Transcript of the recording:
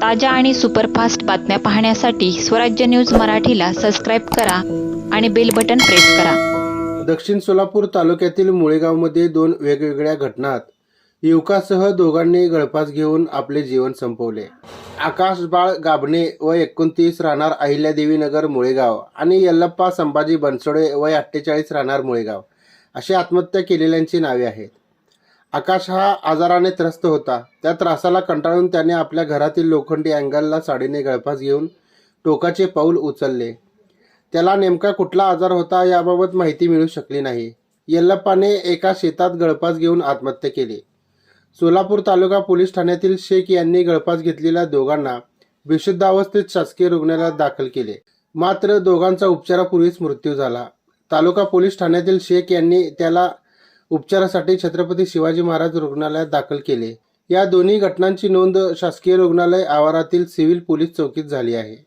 ताज्या आणि सुपरफास्ट बातम्या पाहण्यासाठी स्वराज्य न्यूज मराठीला सबस्क्राईब करा आणि बेल बटन प्रेस करा. दक्षिण सोलापूर तालुक्यातील मुळेगावमध्ये दोन वेगवेगळ्या घटनात युवकासह दोघांनी गळफास घेऊन आपले जीवन संपवले. आकाश बाळ गाभणे व एकोणतीस राहणार अहिल्यादेवी नगर मुळेगाव आणि यल्लप्पा संभाजी बनसोडे वय अठ्ठेचाळीस राहणार मुळेगाव. अशी आत्महत्या केलेल्यांची नावे आहेत. आकाश हा आजाराने त्रस्त होता. त्या त्रासाला कंटाळून त्याने आपल्या घरातील लोखंडी अँगलला साडीने गळफास घेऊन टोकाचे पाऊल उचलले. त्याला नेमका कुठला आजार होता याबाबत माहिती मिळू शकली नाही. यल्लप्पाने एका शेतात गळफास घेऊन आत्महत्या केली. सोलापूर तालुका पोलीस ठाण्यातील शेख यांनी गळफास घेतलेल्या दोघांना विशुद्धावस्थेत अवस्थेत शासकीय रुग्णालयात दाखल केले. मात्र दोघांचा उपचारापूर्वीच मृत्यू झाला. तालुका पोलीस ठाण्यातील शेख यांनी त्याला उपचारासाठी छत्रपती शिवाजी महाराज रुग्णालयात दाखल केले. या दोन्ही घटनांची नोंद शासकीय रुग्णालय आवारातील सिव्हिल पोलीस चौकीत झाली आहे.